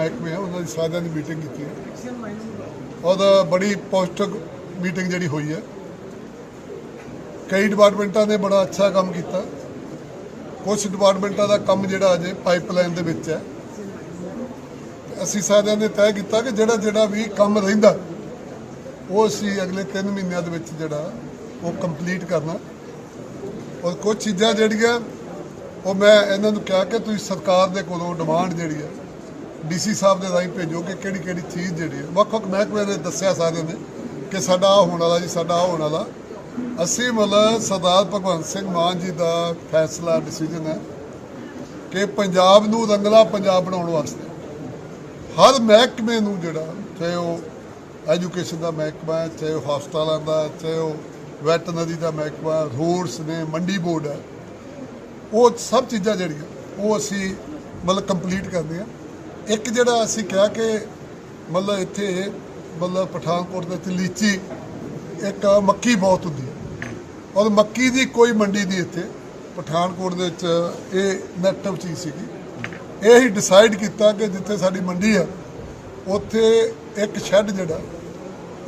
ਮਹਿਕਮੇ ਆ, ਉਹਨਾਂ ਦੀ ਸਾਰਿਆਂ ਦੀ ਮੀਟਿੰਗ ਕੀਤੀ ਹੈ ਉਹਦਾ ਬੜੀ ਪੌਸ਼ਟਿਕ ਮੀਟਿੰਗ ਜਿਹੜੀ ਹੋਈ ਹੈ ਕਈ ਡਿਪਾਰਟਮੈਂਟਾਂ ਨੇ ਬੜਾ ਅੱਛਾ ਕੰਮ ਕੀਤਾ। ਕੁਝ ਡਿਪਾਰਟਮੈਂਟਾਂ ਦਾ ਕੰਮ ਜਿਹੜਾ ਅਜੇ ਪਾਈਪਲਾਈਨ ਦੇ ਵਿੱਚ ਹੈ ਅਸੀਂ ਸਾਰਿਆਂ ਨੇ ਤੈਅ ਕੀਤਾ ਕਿ ਜਿਹੜਾ ਜਿਹੜਾ ਵੀ ਕੰਮ ਰਹਿੰਦਾ, ਉਹ ਅਸੀਂ ਅਗਲੇ 3 ਮਹੀਨਿਆਂ ਦੇ ਵਿੱਚ ਜਿਹੜਾ, ਉਹ ਕੰਪਲੀਟ ਕਰਨਾ। ਔਰ ਕੁਝ ਚੀਜ਼ਾਂ ਜਿਹੜੀਆਂ, ਉਹ ਮੈਂ ਇਹਨਾਂ ਨੂੰ ਕਿਹਾ ਕਿ ਤੁਸੀਂ ਸਰਕਾਰ ਦੇ ਕੋਲੋਂ ਡਿਮਾਂਡ ਜਿਹੜੀ ਹੈ ਡੀਸੀ ਸਾਹਿਬ ਦੇ ਰਾਹੀਂ ਭੇਜੋ ਕਿ ਕਿਹੜੀ ਕਿਹੜੀ ਚੀਜ਼ ਜਿਹੜੀ ਹੈ। ਵੱਖ ਵੱਖ ਮਹਿਕਮੇ ਨੇ ਦੱਸਿਆ ਸਾਰਿਆਂ ਨੇ ਕਿ ਸਾਡਾ ਆਹ ਹੋਣ ਵਾਲਾ ਜੀ, ਸਾਡਾ ਆਹ ਹੋਣ ਵਾਲਾ। ਅਸੀਂ ਮਤਲਬ ਸਰਦਾਰ ਭਗਵੰਤ ਸਿੰਘ ਮਾਨ ਜੀ ਦਾ ਫੈਸਲਾ ਡਿਸੀਜਨ ਹੈ ਕਿ ਪੰਜਾਬ ਨੂੰ ਰੰਗਲਾ ਪੰਜਾਬ ਬਣਾਉਣ ਵਾਸਤੇ ਹਰ ਮਹਿਕਮੇ ਨੂੰ ਜਿਹੜਾ, ਚਾਹੇ ਉਹ ਐਜੂਕੇਸ਼ਨ ਦਾ ਮਹਿਕਮਾ ਹੈ, ਚਾਹੇ ਉਹ ਹਸਪਤਾਲਾਂ ਦਾ, ਚਾਹੇ ਉਹ ਵੈਟਨਰੀ ਦਾ ਮਹਿਕਮਾ ਰੋਡਸ ਨੇ, ਮੰਡੀ ਬੋਰਡ ਹੈ, ਉਹ ਸਭ ਚੀਜ਼ਾਂ ਜਿਹੜੀਆਂ, ਉਹ ਅਸੀਂ ਮਤਲਬ ਕੰਪਲੀਟ ਕਰਦੇ ਆ ਇੱਕ ਜਿਹੜਾ ਅਸੀਂ ਕਿਹਾ ਕਿ ਮਤਲਬ ਇੱਥੇ ਮਤਲਬ ਪਠਾਨਕੋਟ ਦੇ ਵਿੱਚ ਲੀਚੀ, ਇੱਕ ਮੱਕੀ ਬਹੁਤ ਹੁੰਦੀ ਹੈ। ਔਰ ਮੱਕੀ ਦੀ ਕੋਈ ਮੰਡੀ ਨਹੀਂ ਇੱਥੇ। ਪਠਾਨਕੋਟ ਦੇ ਵਿੱਚ ਇਹ ਨੈਟਿਵ ਚੀਜ਼ ਸੀਗੀ। ਇਹ ਹੀ ਡਿਸਾਈਡ ਕੀਤਾ ਕਿ ਜਿੱਥੇ ਸਾਡੀ ਮੰਡੀ ਆ, ਉੱਥੇ ਇੱਕ ਸ਼ੈੱਡ ਜਿਹੜਾ,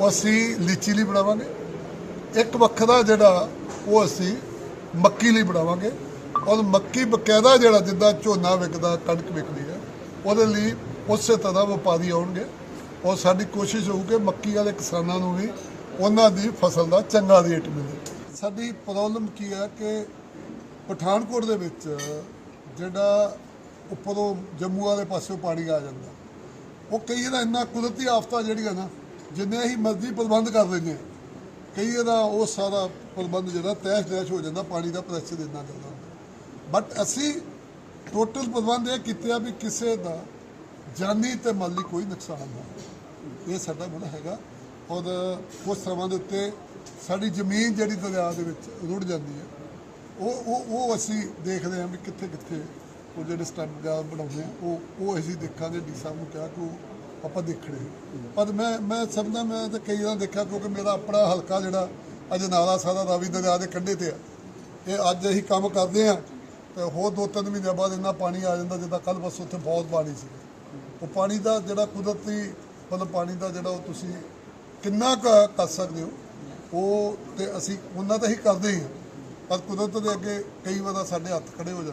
ਉਹ ਅਸੀਂ ਲੀਚੀ ਲਈ ਬਣਾਵਾਂਗੇ। ਇੱਕ ਵੱਖਰਾ ਜਿਹੜਾ, ਉਹ ਅਸੀਂ ਮੱਕੀ ਲਈ ਬਣਾਵਾਂਗੇ। ਔਰ ਮੱਕੀ ਬਕਾਇਦਾ ਜਿਹੜਾ, ਜਿੱਦਾਂ ਝੋਨਾ ਵਿਕਦਾ, ਕਣਕ ਵਿਕਦੀ ਹੈ। ਉਹਦੇ ਲਈ ਉਸੇ ਤਰ੍ਹਾਂ ਵਪਾਰੀ ਆਉਣਗੇ ਔਰ ਸਾਡੀ ਕੋਸ਼ਿਸ਼ ਹੋਊ ਕਿ ਮੱਕੀ ਵਾਲੇ ਕਿਸਾਨਾਂ ਨੂੰ ਵੀ ਉਹਨਾਂ ਦੀ ਫਸਲ ਦਾ ਚੰਗਾ ਰੇਟ ਮਿਲੇ। ਸਾਡੀ ਪ੍ਰੋਬਲਮ ਕੀ ਹੈ ਕਿ ਪਠਾਨਕੋਟ ਦੇ ਵਿੱਚ ਜਿਹੜਾ ਉੱਪਰੋਂ ਜੰਮੂ ਵਾਲੇ ਪਾਸਿਓਂ ਪਾਣੀ ਆ ਜਾਂਦਾ। ਉਹ ਕਈ ਦਾ ਇੰਨਾ ਕੁਦਰਤੀ ਆਫਤਾਂ ਜਿਹੜੀਆਂ ਨਾ, ਜਿੰਨੇ ਅਸੀਂ ਮਰਜ਼ੀ ਪ੍ਰਬੰਧ ਕਰ ਲੈਂਦੇ ਹਾਂ, ਕਈ ਦਾ ਉਹ ਸਾਰਾ ਪ੍ਰਬੰਧ ਜਿਹੜਾ ਤੈਸ਼ ਤੈਸ਼ ਹੋ ਜਾਂਦਾ, ਪਾਣੀ ਦਾ ਪ੍ਰੈਸ਼ਰ ਇੰਨਾ ਜ਼ਿਆਦਾ ਬਟ ਅਸੀਂ ਟੋਟਲ ਪ੍ਰਬੰਧ ਇਹ ਕੀਤੇ ਆ ਵੀ ਕਿਸੇ ਦਾ ਜਾਨੀ ਤੇ ਮਾਲੀ ਕੋਈ ਨੁਕਸਾਨ ਨਾ ਹੋਵੇ। ਇਹ ਸਾਡਾ ਮਨ ਹੈਗਾ। ਔਰ ਕੁਝ ਸਮਾਂ ਦੇ ਉੱਤੇ ਸਾਡੀ ਜ਼ਮੀਨ ਜਿਹੜੀ ਦਰਿਆ ਦੇ ਵਿੱਚ ਰੁੜ ਜਾਂਦੀ ਹੈ, ਉਹ ਉਹ ਉਹ ਅਸੀਂ ਦੇਖਦੇ ਹਾਂ ਵੀ ਕਿੱਥੇ ਕਿੱਥੇ ਉਹ ਜਿਹੜੇ ਸਟੈਂਡ ਜਾਂ ਬਣਾਉਂਦੇ ਆ, ਉਹ ਉਹ ਅਸੀਂ ਦੇਖਾਂਗੇ। ਡੀ ਸਾਹਿਬ ਨੂੰ ਕਿਹਾ ਕਿ ਉਹ ਆਪਾਂ ਦੇਖਣੇ ਪਰ ਮੈਂ ਮੈਂ ਸਮਝਦਾ ਮੈਂ ਤਾਂ ਕਈ ਵਾਰ ਦੇਖਿਆ ਕਿਉਂਕਿ ਮੇਰਾ ਆਪਣਾ ਹਲਕਾ ਜਿਹੜਾ ਅਜਨਾਲਾ ਸਾਰਾ ਰਾਵੀ ਦਰਿਆ ਦੇ ਕੰਢੇ ਤੇ ਆ। ਇਹ ਅੱਜ ਅਸੀਂ ਕੰਮ ਕਰਦੇ ਆ ਤੇ ਹੋਰ ਦੋ ਤਿੰਨ ਮਹੀਨਿਆਂ ਬਾਅਦ ਇੰਨਾ ਪਾਣੀ ਆ ਜਾਂਦਾ ਜਿੱਦਾਂ ਕੱਲ ਬਸ ਉੱਥੇ ਬਹੁਤ ਪਾਣੀ ਸੀ। ਉਹ ਪਾਣੀ ਦਾ ਜਿਹੜਾ ਕੁਦਰਤੀ ਮਤਲਬ ਪਾਣੀ ਦਾ ਜਿਹੜਾ ਉਹ ਤੁਸੀਂ ਕਿੰਨਾ ਕੁ ਕਰ ਸਕਦੇ ਹੋ, ਉਹ ਤੇ ਅਸੀਂ ਉਹਨਾਂ ਤਾਂ ਹੀ ਕਰਦੇ ਹੀ ਹਾਂ। ਪਰ ਕੁਦਰਤ ਦੇ ਅੱਗੇ ਕਈ ਵਾਰ ਸਾਡੇ ਹੱਥ ਖੜੇ ਹੋ ਜਾਂਦੇ।